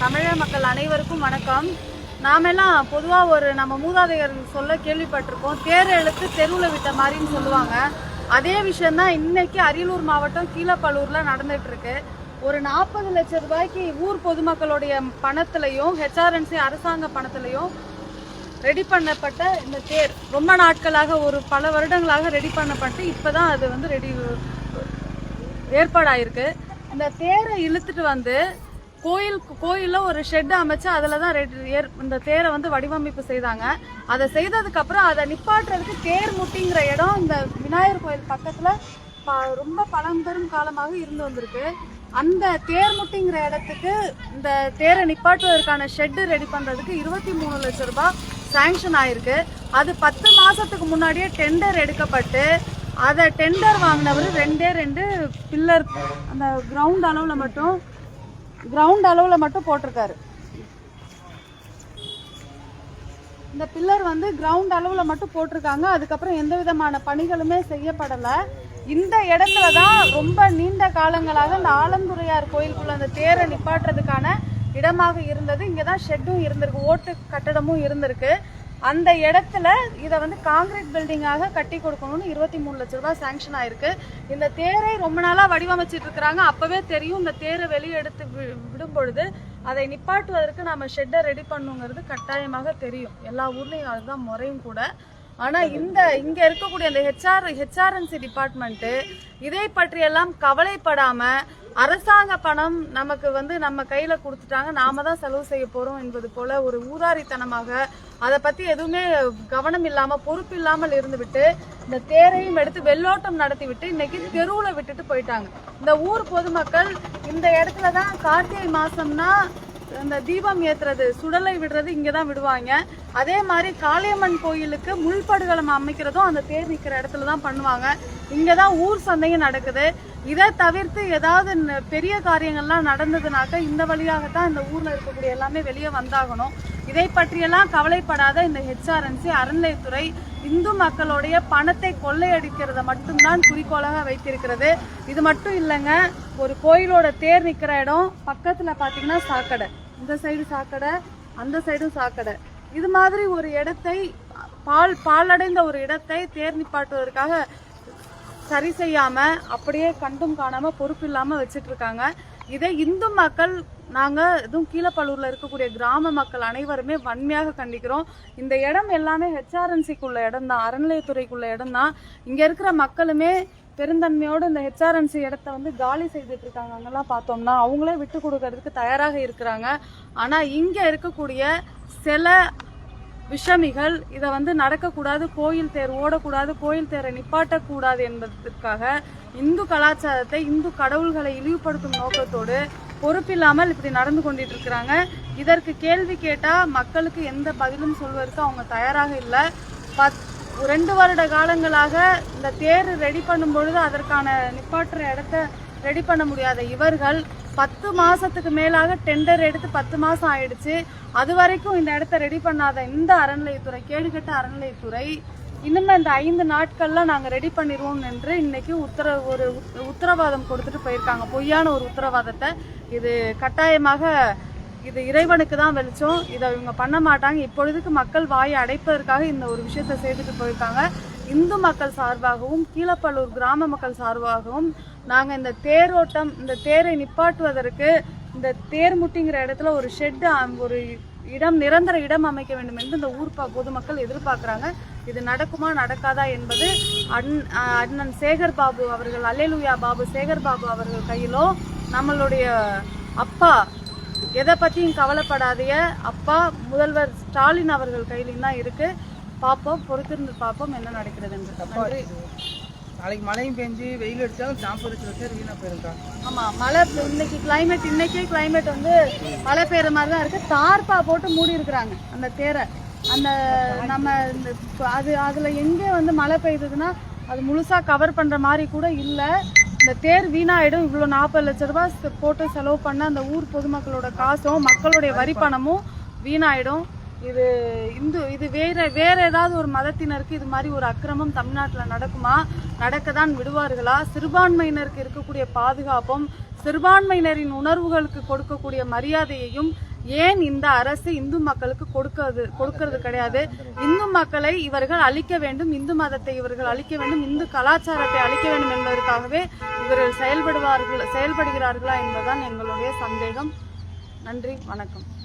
தமிழக மக்கள் அனைவருக்கும் வணக்கம். நாமெல்லாம் பொதுவாக ஒரு நம்ம மூதாதையர் சொல்ல கேள்விப்பட்டிருக்கோம். தேர் எழுத்து தெருவில் விட்ட மாதிரின்னு சொல்லுவாங்க. அதே விஷயம்தான் இன்னைக்கு அரியலூர் மாவட்டம் கீழப்பலூரில் நடந்துட்டு இருக்கு ஒரு நாற்பது லட்சம் ரூபாய்க்கு ஊர் பொதுமக்களுடைய பணத்திலையும் ஹெச்ஆர்என்சி அரசாங்க பணத்திலையும் ரெடி பண்ணப்பட்ட இந்த தேர். ரொம்ப நாட்களாக ஒரு பல வருடங்களாக ரெடி பண்ணப்பட்டு இப்போ தான் அது வந்து ரெடி ஏற்பாடாயிருக்கு. இந்த தேரை இழுத்துட்டு வந்து கோயில் கோயிலில் ஒரு ஷெட் அமைச்சு அதில் தான் ரெடி இந்த தேரை வந்து வடிவமைப்பு செய்தாங்க. அதை செய்ததுக்கப்புறம் அதை நிப்பாட்டுறதுக்கு தேர் முட்டிங்கிற இடம் இந்த விநாயகர் கோயில் பக்கத்தில் ப ரொம்ப பழம்பெரும் காலமாக இருந்து வந்திருக்கு. அந்த தேர் முட்டிங்கிற இடத்துக்கு இந்த தேரை நிப்பாட்டுவதற்கான ஷெட்டு ரெடி பண்ணுறதுக்கு இருபத்தி மூணு லட்சம் ரூபாய் சேங்ஷன் ஆயிருக்கு. அது பத்து மாதத்துக்கு முன்னாடியே டெண்டர் எடுக்கப்பட்டு அதை டெண்டர் வாங்கினவர் ரெண்டே ரெண்டு பில்லர் அந்த கிரவுண்ட் அளவில் மட்டும் கிரவுண்ட் அளவில் மட்டும் போட்டிருக்காரு. இந்த பில்லர் வந்து கிரவுண்ட் அளவில் மட்டும் போட்டிருக்காங்க. அதுக்கப்புறம் எந்த விதமான பணிகளுமே செய்யப்படலை. இந்த இடத்துல தான் ரொம்ப நீண்ட காலங்களாக இந்த ஆலந்துறையார் கோயிலுக்குள்ள அந்த தேரை நிப்பாட்டுறதுக்கான இடமாக இருந்தது. இங்கே தான் ஷெட்டும் இருந்திருக்கு ஓட்டு கட்டடமும் இருந்திருக்கு. அந்த இடத்துல இதை வந்து காங்கிரீட் பில்டிங்காக கட்டி கொடுக்கணும்னு இருபத்தி மூணு லட்ச ரூபாய் சாங்ஷன் ஆயிருக்கு. இந்த தேரை ரொம்ப நாளாக வடிவமைச்சிட்டு இருக்கிறாங்க. அப்பவே தெரியும் இந்த தேரை வெளியே எடுத்து வி- விடும் பொழுது அதை நிப்பாட்டுவதற்கு நம்ம ஷெட்டை ரெடி பண்ணுங்கிறது கட்டாயமாக தெரியும். எல்லா ஊர்லேயும் அதுதான் முறையும் கூட. ஆனால் இந்த இங்கே இருக்கக்கூடிய அந்த ஹெச்ஆர் ஹெச்ஆர்என்சி டிபார்ட்மெண்ட்டு இதை பற்றியெல்லாம் கவலைப்படாமல் அரசாங்க பணம் நமக்கு வந்து நம்ம கையில கொடுத்துட்டாங்க. நாம தான் செலவு செய்ய போறோம் என்பது போல ஒரு ஊதாரித்தனமாக அதை பத்தி எதுவுமே கவனம் இல்லாம பொறுப்பு இல்லாமல் இருந்துவிட்டு இந்த தேரையும் எடுத்து வெள்ளோட்டம் நடத்தி விட்டு இன்னைக்கு தெருவுல விட்டுட்டு போயிட்டாங்க. இந்த ஊர் பொதுமக்கள் இந்த இடத்துல தான் கார்த்திகை மாசம்னா இந்த தீபம் ஏத்துறது சுடலை விடுறது இங்கே தான் விடுவாங்க. அதே மாதிரி காளியம்மன் கோயிலுக்கு முள்படுகளம் அமைக்கிறதும் அந்த தேர் நிற்கிற இடத்துல தான் பண்ணுவாங்க. இங்கே தான் ஊர் சந்தையும் நடக்குது. இதை தவிர்த்து ஏதாவது பெரிய காரியங்கள்லாம் நடந்ததுனாக்க இந்த வழியாகத்தான் இந்த ஊரில் இருக்கக்கூடிய எல்லாமே வெளியே வந்தாகணும். இதை பற்றியெல்லாம் கவலைப்படாத இந்த ஹெச்ஆர்என்சி அறநிலையத்துறை இந்து மக்களுடைய பணத்தை கொள்ளையடிக்கிறத மட்டும்தான் குறிக்கோளாக வைத்திருக்கிறது. இது மட்டும் இல்லைங்க ஒரு கோயிலோட தேர் நிற்கிற இடம் பக்கத்தில் பார்த்தீங்கன்னா சாக்கடை. இந்த சைடு சாக்கடை அந்த சைடும் சாக்கடை. இது மாதிரி ஒரு இடத்தை பால் பாலடைந்த ஒரு இடத்தை தேர் நிப்பாட்டுவதற்காக சரி செய்யாம அப்படியே கண்டும் காணாம பொறுப்பு இல்லாம வச்சுட்டு இருக்காங்க இதை இந்து மக்கள் நாங்கள் இதுவும் கீழப்பலூரில் இருக்கக்கூடிய கிராம மக்கள் அனைவருமே வன்மையாக கண்டிக்கிறோம். இந்த இடம் எல்லாமே ஹெச்ஆர்என்சிக்குள்ள இடம் தான் அறநிலையத்துறைக்குள்ள இடம் தான் இங்கே இருக்கிற மக்களுமே பெருந்தன்மையோடு இந்த ஹெச்ஆர்என்சி இடத்த வந்து காலி செய்துட்டு இருக்காங்க அங்கெல்லாம் பார்த்தோம்னா அவங்களே விட்டு கொடுக்கறதுக்கு தயாராக இருக்கிறாங்க. ஆனால் இங்கே இருக்கக்கூடிய சில விஷமிகள். இதை வந்து நடக்கக்கூடாது கோயில் தேர் ஓடக்கூடாது கோயில் தேரை நிப்பாட்டக்கூடாது என்பதற்காக இந்து கலாச்சாரத்தை இந்து கடவுள்களை இழிவுபடுத்தும் நோக்கத்தோடு பொறுப்பில்லாமல் இப்படி நடந்து கொண்டிட்டு இருக்கிறாங்க இதற்கு கேள்வி கேட்டால் மக்களுக்கு எந்த பதிலும் சொல்வதற்கு அவங்க தயாராக இல்லை. பத் ரெண்டு வருட காலங்களாக இந்த தேர் ரெடி பண்ணும் பொழுது அதற்கான நிப்பாட்டுற இடத்த ரெடி பண்ண முடியாத இவர்கள் பத்து மாதத்துக்கு மேலாக டெண்டர் எடுத்து பத்து மாதம் ஆயிடுச்சு. அது வரைக்கும் இந்த இடத்த ரெடி பண்ணாத இந்த அறநிலையத்துறை கேடுகட்ட அறநிலையத்துறை இன்னுமே இந்த ஐந்து நாட்கள்ல நாங்க ரெடி பண்ணிடுவோம் என்று இன்னைக்கு உத்தர ஒரு உத்தரவாதம் கொடுத்துட்டு போயிருக்காங்க. பொய்யான ஒரு உத்தரவாதத்தை. இது கட்டாயமாக இது இறைவனுக்கு தான் வெளிச்சம். இதை இவங்க பண்ண மாட்டாங்க. இப்பொழுதுக்கு மக்கள் வாயை அடைப்பதற்காக இந்த ஒரு விஷயத்தை செய்துட்டு போயிருக்காங்க. இந்து மக்கள் சார்பாகவும் கீழப்பள்ளூர் கிராம மக்கள் சார்பாகவும் நாங்கள் இந்த தேரோட்டம் இந்த தேரை நிப்பாட்டுவதற்கு இந்த தேர் முட்டிங்கிற இடத்துல ஒரு ஷெட் ஒரு இடம் நிரந்தர இடம் அமைக்க வேண்டும் என்று இந்த ஊர் பொதுமக்கள் எதிர்பார்க்குறாங்க. இது நடக்குமா நடக்காதா என்பது அண் அண்ணன் சேகர் பாபு அவர்கள் அல்லேலுயா பாபு சேகர் பாபு அவர்கள் கையிலோ நம்மளுடைய அப்பா எதை பற்றியும் கவலைப்படாதீங்க. அப்பா முதல்வர் ஸ்டாலின் அவர்கள் கையிலையும் தான் இருக்கு. பார்ப்போம் பொறுத்திருந்து பார்ப்போம் என்ன நடக்கிறது என்று நாளைக்கு மழையும் பெஞ்சு வெயில் அடித்தாலும் டெம்பரேச்சர் லட்சம் வீணாக போயிருக்கா ஆமாம் மழை பெ- இன்னைக்கு கிளைமேட் இன்னைக்கே கிளைமேட் வந்து மழை பெய்யுற மாதிரி தான் இருக்குது தார்ப்பா போட்டு மூடி இருக்கிறாங்க அந்த தேரை. அந்த நம்ம இந்த அது அதில் எங்கே வந்து மழை பெய்யுதுன்னா அது முழுசாக கவர் பண்ணுற மாதிரி கூட இல்லை. இந்த தேர் வீணாயிடும். இவ்வளோ நாற்பது லட்ச ரூபா போட்டு செலவு பண்ண அந்த ஊர் பொதுமக்களோட காசும் மக்களுடைய வரி பணமும் வீணாயிடும். இது இந்து இது வேற வேற ஏதாவது ஒரு மதத்தினருக்கு இது மாதிரி ஒரு அக்கிரமம் தமிழ்நாட்டில் நடக்குமா? நடக்க தான் விடுவார்களா? சிறுபான்மையினருக்கு இருக்கக்கூடிய பாதுகாப்பும் சிறுபான்மையினரின் உணர்வுகளுக்கு கொடுக்கக்கூடிய மரியாதையையும் ஏன் இந்த அரசு இந்து மக்களுக்கு கொடுக்கிறது கொடுக்கிறது கிடையாது? இந்து மக்களை இவர்கள் அழிக்க வேண்டும் இந்து மதத்தை இவர்கள் அழிக்க வேண்டும் இந்து கலாச்சாரத்தை அழிக்க வேண்டும் என்பதற்காகவே இவர்கள் செயல்படுவார்கள் செயல்படுகிறார்களா என்பதுதான் எங்களுடைய சந்தேகம். நன்றி வணக்கம்.